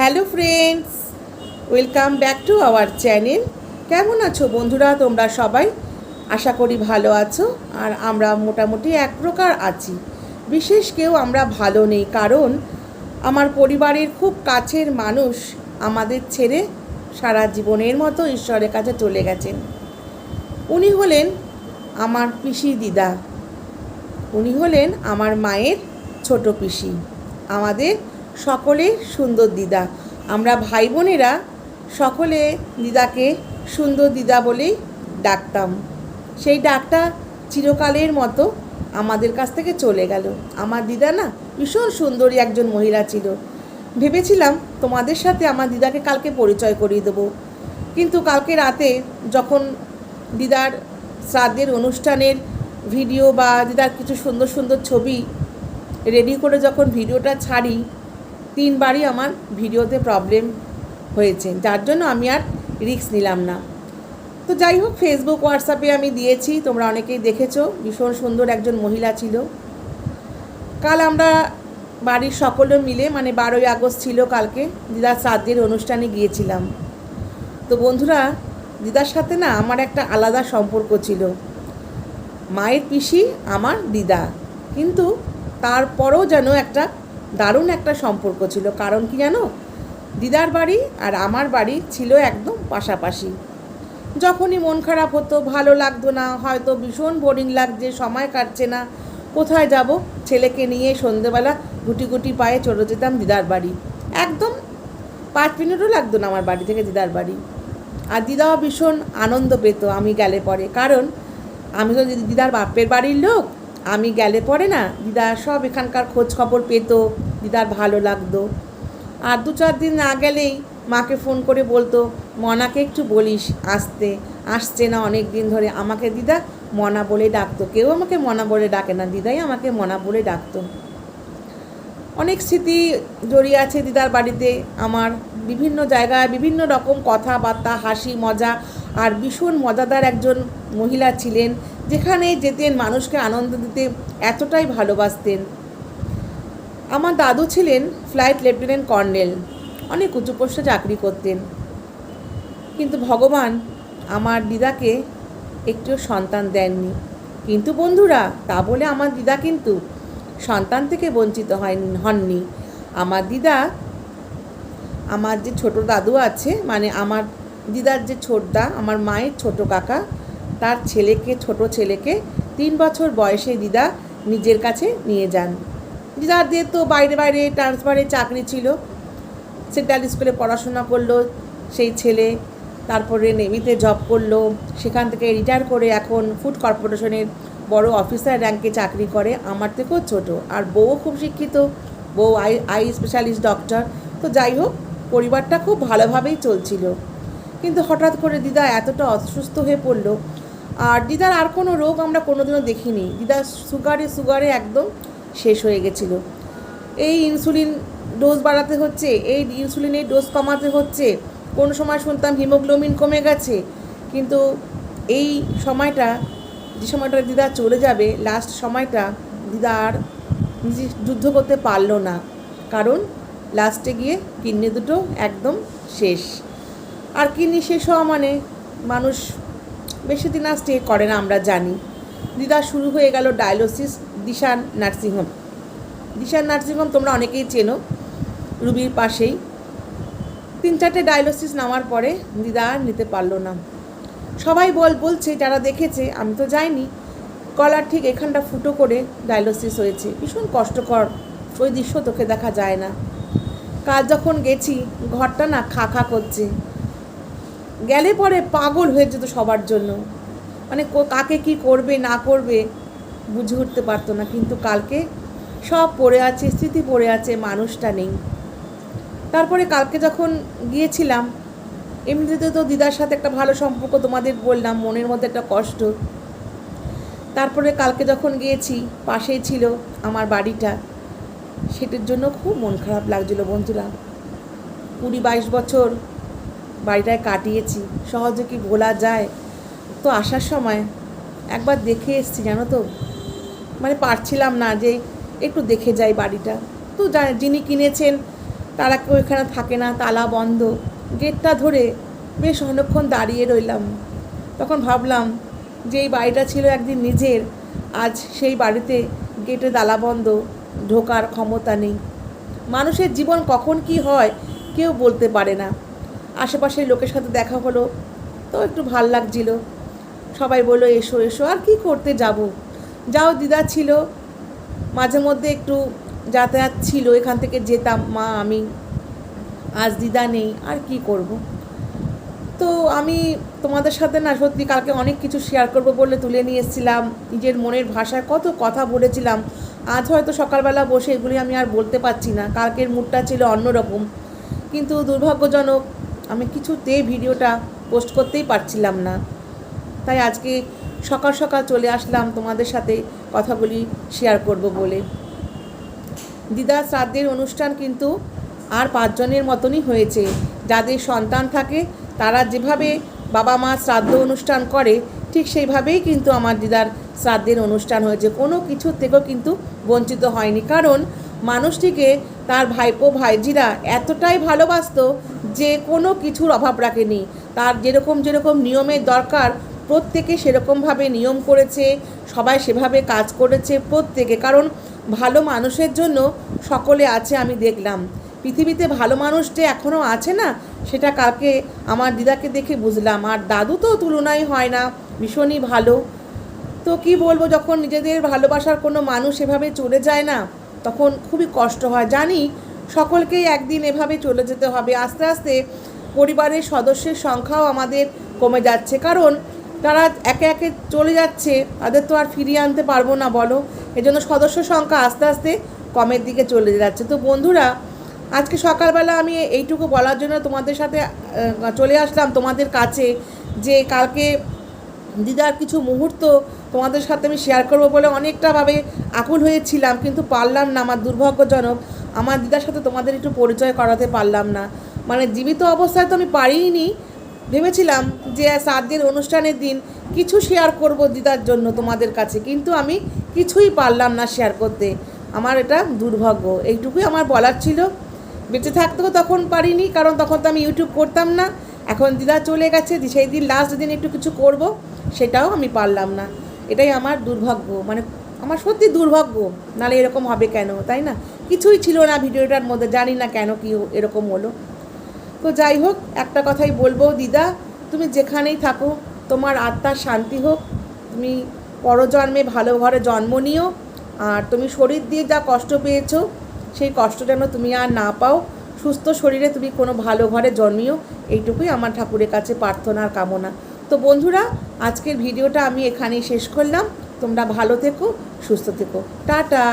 Hello friends, welcome back to our channel. কেমন আছো বন্ধুরা? তোমরা সবাই? আশা করি ভালো আছো, আর আমরা মোটামুটি এক প্রকার আছি। বিশেষ কেউ আমরা ভালো নেই, কারণ আমার পরিবারের খুব কাছের মানুষ আমাদের ছেড়ে সারা জীবনের মতো ঈশ্বরের কাছে চলে গেছেন। উনি হলেন আমার পিসি দিদা। উনি হলেন আমার মায়ের ছোট পিসি। আমাদের সকলের সুন্দর দিদা। আমরা ভাই বোনেরা সকলে দিদাকে সুন্দর দিদা বলেই ডাকতাম। সেই ডাকটা চিরকালের মতো আমাদের কাছ থেকে চলে গেল। আমার দিদা না ভীষণ সুন্দরী একজন মহিলা ছিল। ভেবেছিলাম তোমাদের সাথে আমার দিদাকে কালকে পরিচয় করিয়ে দেবো। কিন্তু কালকে রাতে যখন দিদার শ্রাদ্ধের অনুষ্ঠানের ভিডিও বা দিদার কিছু সুন্দর সুন্দর ছবি রেডি করে যখন ভিডিওটা ছাড়ি তিনবারই আমার ভিডিওতে প্রবলেম হয়েছে। যার জন্য আমি আর রিস্ক নিলাম না। তো যাই হোক ফেসবুক হোয়াটসঅ্যাপে আমি দিয়েছি। তোমরা অনেকেই দেখেছ, ভীষণ সুন্দর একজন মহিলা ছিল। কাল আমরা বাড়ির সকলে মিলে মানে বারোই আগস্ট ছিল কালকে, দিদার শ্রাদ্ধের অনুষ্ঠানে গিয়েছিলাম। তো বন্ধুরা, দিদার সাথে না আমার একটা আলাদা সম্পর্ক ছিল। মায়ের পিসি, আমার দিদা। কিন্তু তারপরেও যেন একটা দারুণ একটা সম্পর্ক ছিল। কারণ কি জানো? দিদার বাড়ি আর আমার বাড়ি ছিল একদম পাশাপাশি। যখনই মন খারাপ হতো, ভালো লাগতো না, হয়তো ভীষণ বোরিং লাগছে, সময় কাটছে না, কোথায় যাব? ছেলেকে নিয়ে সন্ধেবেলা গুটি গুটি পায়ে চলে যেতাম দিদার বাড়ি। একদম পাঁচ মিনিটও লাগতো না আমার বাড়ি থেকে দিদার বাড়ি। আর দিদাও ভীষণ আনন্দ পেত আমি গেলে পরে। কারণ আমি তো দিদি- দিদার বাপের বাড়ির লোক আমি গেলে পরে না দিদা সব এখানকার খোঁজ খবর পেত, দিদার ভালো লাগতো। আর দু চার দিন না গেলেই মাকে ফোন করে বলতো, মনাকে একটু বলিস, আসতে। আসছে না অনেক দিন ধরে। আমাকে দিদা মনা বলে ডাকতো। কেউ আমাকে মনা বলে ডাকে না। দিদাই আমাকে মনা বলে ডাকতো। অনেক স্মৃতি জড়িয়ে আছে দিদার বাড়িতে। আমার বিভিন্ন জায়গায় বিভিন্ন রকম কথাবার্তা, হাসি, মজা। আর ভীষণ মজাদার একজন মহিলা ছিলেন। যেখানে যেতেন, মানুষকে আনন্দ দিতে এতটাই ভালোবাসতেন। আমার দাদু ছিলেন ফ্লাইট লেফটেন্যান্ট কর্নেল অনেক উঁচু পোস্টে চাকরি করতেন। কিন্তু ভগবান আমার দিদাকে একটিও সন্তান দেননি। কিন্তু বন্ধুরা, তা বলে আমার দিদা কিন্তু সন্তান থেকে বঞ্চিত হয় হননি। আমার দিদা, আমার যে ছোট দাদু আছে মানে আমার দিদার যে ছোটদা, আমার মায়ের ছোট কাকা তার ছেলেকে, ছোট ছেলেকে তিন বছর বয়সে দিদা নিজের কাছে নিয়ে যান। দিদাদের তো বাইরে বাইরে ট্রান্সফারে চাকরি ছিল। সেন্ট্রাল স্কুলে পড়াশোনা করল সেই ছেলে, তারপরে নেভিতে জব করল, সেখান থেকে রিটায়ার করে এখন ফুড কর্পোরেশনের বড় অফিসার র্যাঙ্কে চাকরি করে, আমার থেকেও ছোট। আর বউও খুব শিক্ষিত, বউ আই আই স্পেশালিস্ট ডক্টর তো যাই হোক, পরিবারটা খুব ভালোভাবেই চলছিল। কিন্তু হঠাৎ করে দিদা এতটা অসুস্থ হয়ে পড়ল আর দিদার আর কোনো রোগ আমরা কোনোদিনও দেখিনি। দিদার সুগারে সুগারে একদম শেষ হয়ে গেছিল। এই ইনসুলিন ডোজ বাড়াতে হচ্ছে, এই ইনসুলিনের ডোজ কমাতে হচ্ছে। কোন সময় শুনতাম হিমোগ্লোবিন কমে গেছে, কিন্তু এই সময়টা, যে সময়টা দিদা চলে যাবে লাস্ট সময়টা দিদা আর নিজে যুদ্ধ করতে পারল না। কারণ লাস্টে গিয়ে কিডনি দুটো একদম শেষ। আর কিডনি শেষ হওয়া মানে মানুষ বেশি দিন আর স্টে করে না, আমরা জানি। দিদা শুরু হয়ে গেল dialysis Dishan nursing home. Dishan nursing home তোমরা অনেকেই চেনো, রুবির পাশেই। তিন চারটে ডায়ালিসিস নেওয়ার পরে দিদা আর নিতে পারল না। সবাই বল, বলছে, যারা দেখেছে, আমি তো যাইনি। কলার ঠিক এখানটা ফুটো করে ডায়ালিসিস হয়েছে। ভীষণ কষ্টকর, ওই দৃশ্য তোকে দেখা যায় না। কাল যখন গেছি, ঘরটা না খা খা করছে। গেলে পরে পাগল হয়ে যেত সবার জন্য। মানে কাকে কি করবে, না করবে বুঝে উঠতে পারতো না। কিন্তু কালকে সব পড়ে আছে, স্মৃতি পড়ে আছে, মানুষটা নেই। তারপরে কালকে যখন গিয়েছিলাম, এমনিতে তো দিদার সাথে একটা ভালো সম্পর্ক তোমাদের বললাম, মনের মধ্যে একটা কষ্ট। তারপরে কালকে যখন গিয়েছি, পাশেই ছিল আমার বাড়িটা। সেটার জন্য খুব মন খারাপ লাগছিল বন্ধুরা। কুড়ি বাইশ বছর বাড়িটায় কাটিয়েছি, সহজে কি ভোলা যায়? তো আসার সময় একবার দেখে এসছি, জানো তো? মানে পারছিলাম না যে একটু দেখে যাই বাড়িটা। তো যিনি কিনেছেন তারা কেউ এখানে থাকে না, তালা বন্ধ। গেটটা ধরে বেশ অনেকক্ষণ দাঁড়িয়ে রইলাম। তখন ভাবলাম যে এই বাড়িটা ছিল একদিন নিজের, আজ সেই বাড়িতে গেটে তালা বন্ধ, ঢোকার ক্ষমতা নেই। মানুষের জীবন কখন কি হয় কেউ বলতে পারে না। আশেপাশের লোকের সাথে দেখা হলো, তো একটু ভালো লাগছিল। সবাই বলল, এসো এসো, আর কি করতে যাব? যাও, দিদা ছিল। মাঝে মধ্যে একটু যাতায়াত ছিল, এখান থেকে যেতাম, মা, আমি। আজ দিদা নেই, আর কি করব? তো আমি তোমাদের সাথে না সত্যি কালকে অনেক কিছু শেয়ার করব বলে তুলে নিয়ে এসেছিলাম। নিজের মনের ভাষায় কত কথা বলেছিলাম। আজ হয়তো সকালবেলা বসে এগুলি আমি আর বলতে পারছি না। কালকের মুডটা ছিল অন্যরকম। কিন্তু দুর্ভাগ্যজনক আমি কিছুতেই ভিডিওটা পোস্ট করতেই পারছিলাম না। তাই আজকে সকাল সকাল চলে আসলাম তোমাদের সাথে কথাগুলি শেয়ার করব বলে। দিদা শ্রাদ্ধের অনুষ্ঠান কিন্তু আর পাঁচজনের মতনই হয়েছে। যাদের সন্তান থাকে, তারা যেভাবে বাবা মা শ্রাদ্ধ অনুষ্ঠান করে, ঠিক সেইভাবেই কিন্তু আমার দিদার শ্রাদ্ধের অনুষ্ঠান হয়েছে। কোনো কিছু থেকেও কিন্তু বঞ্চিত হয়নি। কারণ মানুষটিকে তার ভাইপো ভাইজিরা এতটাই ভালোবাসতো যে কোনো কিছুর অভাব রাখেনি। তার যেরকম যেরকম নিয়মের দরকার, প্রত্যেকে সেরকমভাবে নিয়ম করেছে, সবাই সেভাবে কাজ করেছে প্রত্যেকে। কারণ ভালো মানুষের জন্য সকলে আছে আমি দেখলাম। পৃথিবীতে ভালো মানুষ যে এখনও আছে না, সেটা কালকে আমার দিদাকে দেখে বুঝলাম। আর দাদু তো তুলনাই হয় না, ভীষণই ভালো। তো কি বলব, যখন নিজেদের ভালোবাসার কোনো মানুষ এভাবে চলে যায় না তখন খুবই কষ্ট হয়। জানি সকলকেই একদিন এভাবে চলে যেতে হবে। আস্তে আস্তে পরিবারের সদস্যের সংখ্যাও আমাদের কমে যাচ্ছে। কারণ তারা একে একে চলে যাচ্ছে, তাদের তো আর ফিরিয়ে আনতে পারব না, বলো। এজন্য সদস্য সংখ্যা আস্তে আস্তে কমের দিকে চলে যাচ্ছে। তো বন্ধুরা, আজকে সকালবেলা আমি এইটুকু বলার জন্য তোমাদের সাথে চলে আসলাম তোমাদের কাছে যে কালকে দিদার কিছু মুহূর্ত তোমাদের সাথে আমি শেয়ার করব বলে অনেকটাভাবে আকুল হয়েছিলাম, কিন্তু পারলাম না, আমার দুর্ভাগ্যজনক। আমার দিদার সাথে তোমাদের একটু পরিচয় করাতে পারলাম না। মানে জীবিত অবস্থায় তো আমি পারিনি ভেবেছিলাম যে শ্রাদ্ধের অনুষ্ঠানের দিন কিছু শেয়ার করব দিদার জন্য তোমাদের কাছে, কিন্তু আমি কিছুই পারলাম না শেয়ার করতে। আমার এটা দুর্ভাগ্য। এইটুকুই আমার বলার ছিল। বেঁচে থাকতেও তখন পারিনি, কারণ তখন তো আমি ইউটিউব করতাম না। এখন দিদা চলে গেছে সেই দিন লাস্ট দিন একটু কিছু করব, সেটাও আমি পারলাম না। এটাই আমার দুর্ভাগ্য মানে আমার সত্যি দুর্ভাগ্য নাহলে এরকম হবে কেন, তাই না? কিছুই ছিল না ভিডিওটার মধ্যে, জানি না কেন কি এরকম হলো। তো যাই হোক, একটা কথাই বলব, দিদা, তুমি যেখানেই থাকো, তোমার আত্মার শান্তি হোক, তুমি পরজন্মে ভালো ঘরে জন্ম নিও, আর তুমি শরীর দিয়ে যা কষ্ট পেয়েছ, সেই কষ্ট যেন তুমি আর না পাও সুস্থ শরীরে তুমি কোনো ভালো ঘরে জন্মিও, এইটুকুই আমার ঠাকুরের কাছে প্রার্থনার কামনা। তো বন্ধুরা, আজকের ভিডিওটা আমি এখানেই শেষ করলাম। তোমরা ভালো থেকো, সুস্থ থেকো। টাটা!